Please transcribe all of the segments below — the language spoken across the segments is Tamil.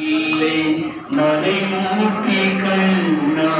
இல்லை மறைமூர்த்தி கண்ணா.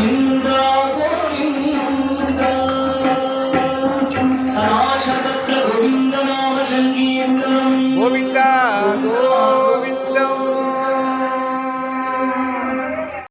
Thank you.